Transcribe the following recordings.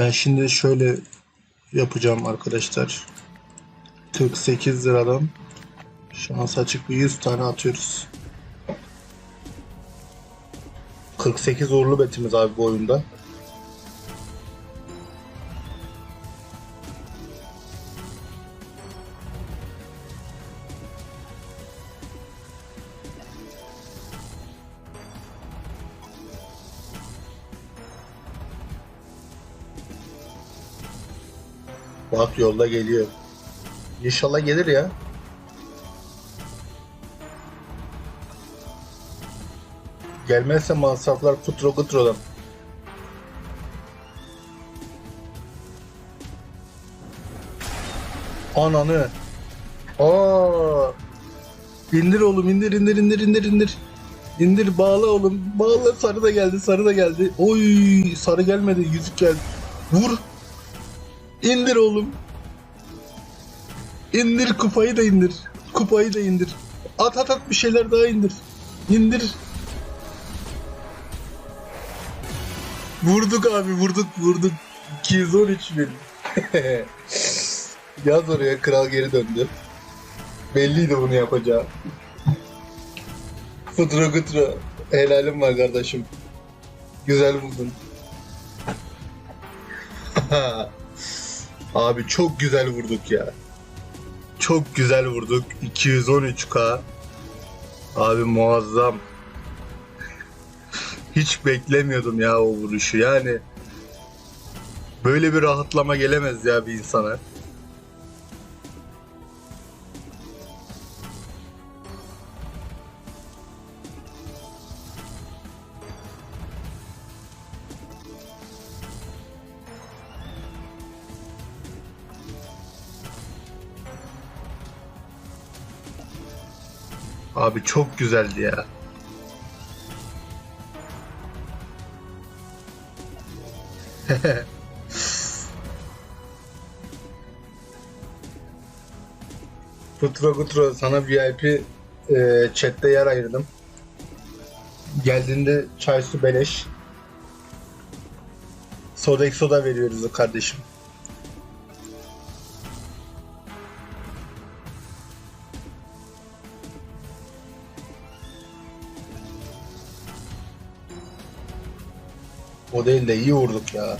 Ben şimdi şöyle yapacağım arkadaşlar. 48 liradan şans açık bir 100 tane atıyoruz. 48 uğurlu betimiz abi bu oyunda. Bak yolda geliyor. İnşallah gelir ya. Gelmezse masraflar kutro kutrodan. Ananı. Aa. İndir oğlum indir indir indir indir indir. İndir bağla oğlum. Bağla sarı da geldi sarı da geldi. Oy sarı gelmedi yüzük geldi. Vur. İndir oğlum. İndir kupayı da indir. Kupayı da indir. At at at bir şeyler daha indir. İndir. Vurduk abi vurduk vurduk. 213 bin. Yaz oraya kral geri döndü. Belliydi bunu yapacağı. Fıtro gıtro. Helalim var kardeşim. Güzel buldun. Abi çok güzel vurduk ya. Çok güzel vurduk. 213k. Abi muazzam. Hiç beklemiyordum ya o vuruşu. Yani böyle bir rahatlama gelemez ya bir insana. Abi çok güzeldi ya. Futro Gutro sana VIP e, chatte yer ayırdım. Geldiğinde çay su beleş. Soda soda veriyoruz kardeşim. O değil de iyi vurduk ya.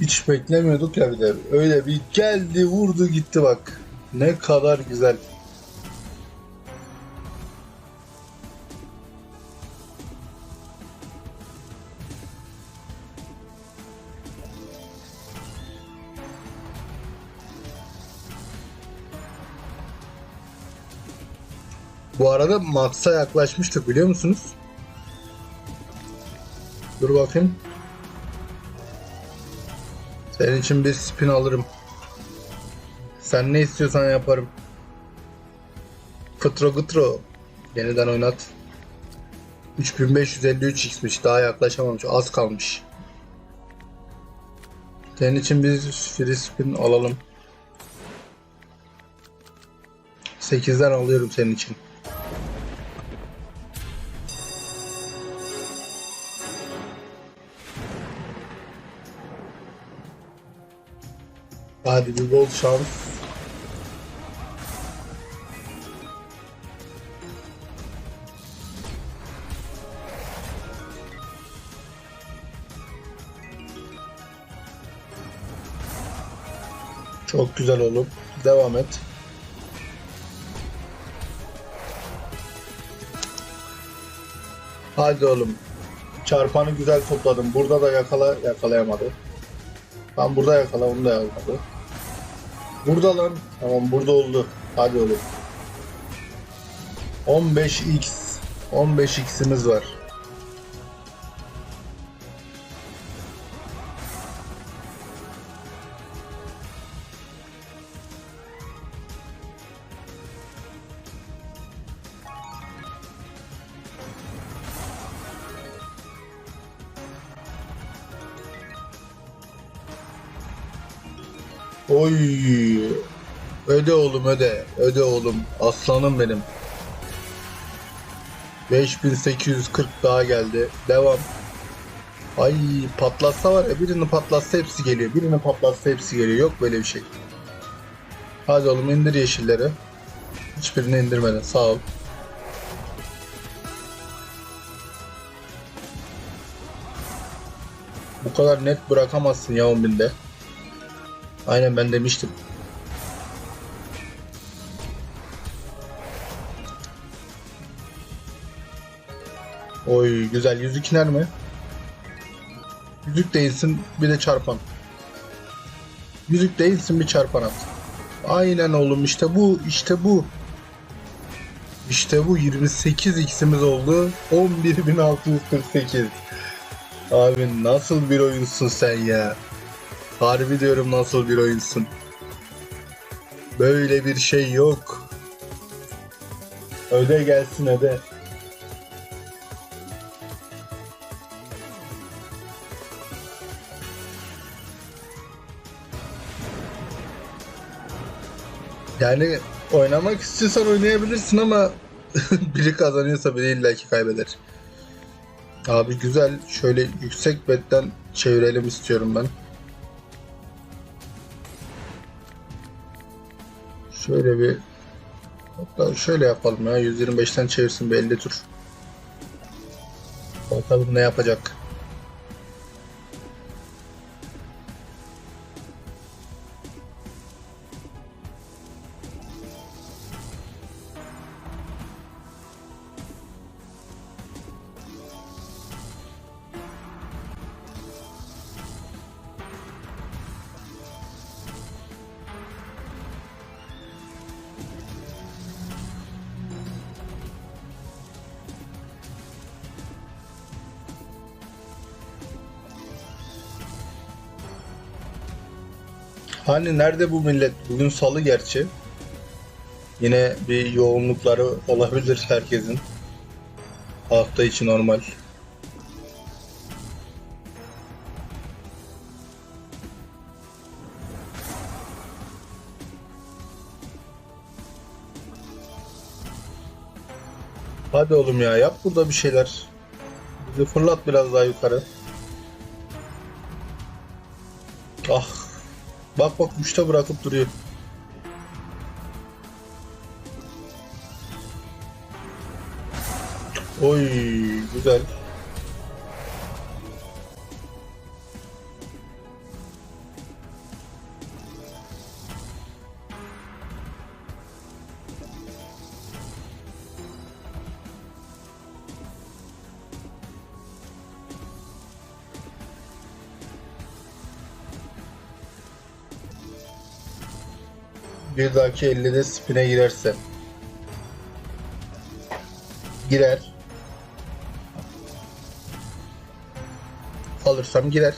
Hiç beklemiyorduk ya bir de. Öyle bir geldi vurdu gitti bak. Ne kadar güzel. Bu arada Max'a yaklaşmıştık biliyor musunuz? Dur bakayım. Senin için bir spin alırım. Sen ne istiyorsan yaparım. Fıtro gıtro. Yeniden oynat. 3553 x'miş. Daha yaklaşamamış. Az kalmış. Senin için bir free spin alalım. 8'den alıyorum senin için. Hadi bir bol şans. Çok güzel oğlum. Devam et. Hadi oğlum. Çarpanı güzel topladım. Burada da yakala yakalayamadı. Tam burada yakala onu da yakaladı. Burada lan. Tamam burada oldu. Hadi oğlum. 15x. 15x'imiz var. Oy. Öde oğlum öde. Öde oğlum. Aslanım benim. 5840 daha geldi. Devam. Ay patlatsa var ya birini patlatsa hepsi geliyor. Birini patlatsa hepsi geliyor. Yok böyle bir şey. Hadi oğlum indir yeşilleri. Hiçbirini indirmedin. Sağ ol. Bu kadar net bırakamazsın ya 10.000'de. Aynen ben demiştim. Oy güzel yüzük iner mi? Yüzük değilsin bir de çarpan. Yüzük değilsin bir çarpan at. Aynen oğlum işte bu işte bu. İşte bu 28 x'imiz oldu. 11.648. Abi nasıl bir oyunsun sen ya? Harbi diyorum nasıl bir oyunsun. Böyle bir şey yok. Öde gelsin öde. Yani oynamak istiyorsan oynayabilirsin ama biri kazanıyorsa biri illaki kaybeder. Abi güzel. Şöyle yüksek betten çevirelim istiyorum ben. Şöyle bir hatta şöyle yapalım ya 125'ten çevirsin bir 50 tur. Bakalım ne yapacak. Hani nerede bu millet? Bugün salı gerçi. Yine bir yoğunlukları olabilir herkesin. Hafta içi normal. Hadi oğlum ya yap burada bir şeyler. Bizi fırlat biraz daha yukarı. Ah. Bak bak uçta bırakıp duruyor. Oy güzel. Bir dahaki 50'de spine girerse. Girer. Alırsam girer.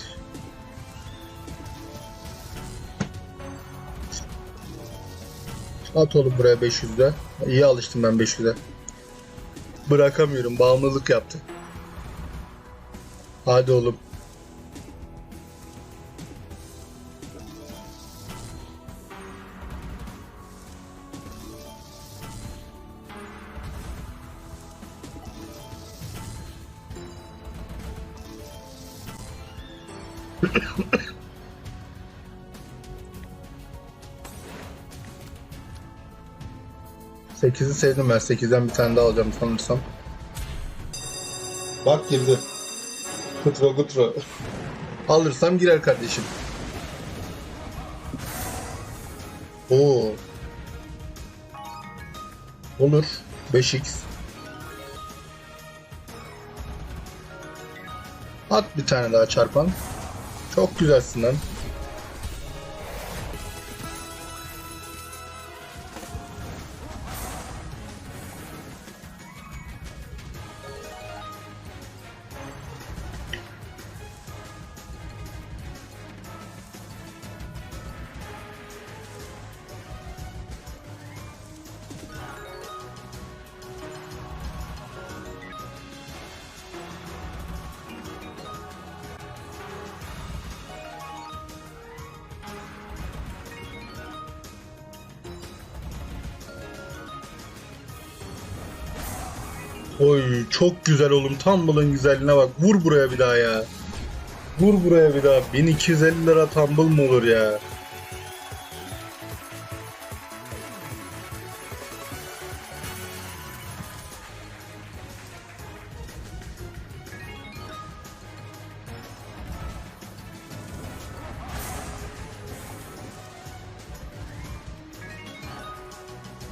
At oğlum buraya 500'de. İyi alıştım ben 500'e. Bırakamıyorum. Bağımlılık yaptı. Hadi oğlum. Sekizi sevdim ben. Sekizden bir tane daha alacağım sanırsam. Bak girdi. Kutro kutro. Alırsam girer kardeşim. Oo. Olur. 5x. At bir tane daha çarpan. Çok güzelsin lan. Oy çok güzel oğlum. Tumble'ın güzelliğine bak. Vur buraya bir daha ya. Vur buraya bir daha. 1250 lira tumble mı olur ya?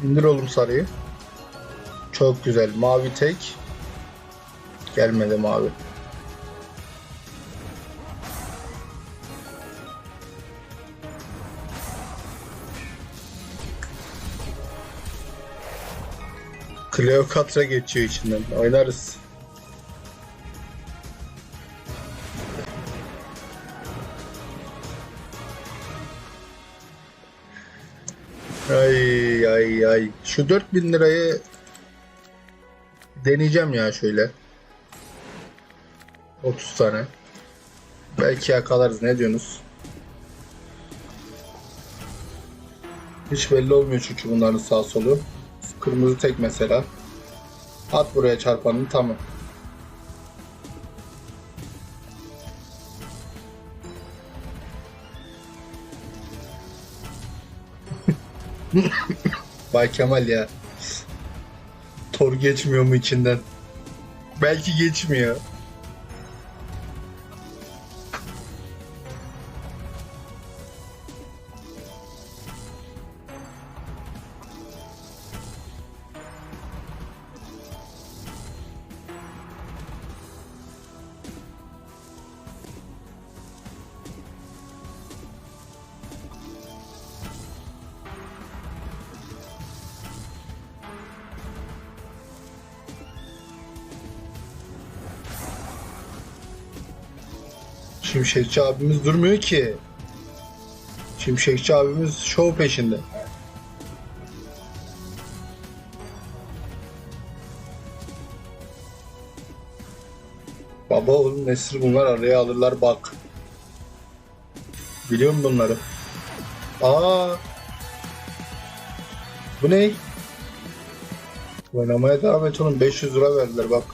İndir oğlum sarıyı. Çok güzel. Mavi tek. Gelmedi mavi. Kleopatra geçiyor içinden. Oynarız. Ay ay ay. Şu 4000 lirayı deneyeceğim ya şöyle. 30 tane. Belki yakalarız. Ne diyorsunuz? Hiç belli olmuyor çünkü bunların sağ solu. Kırmızı tek mesela. At buraya çarpanını tamam. Bay Kemal ya. Tor geçmiyor mu içinden? Belki geçmiyor. Şimşekçi abimiz durmuyor ki. Şimşekçi abimiz şov peşinde. Baba oğlum Nesir bunlar araya alırlar bak. Biliyor musun bunları? Aa. Bu ne? Oynamaya devam et oğlum 500 lira verdiler bak.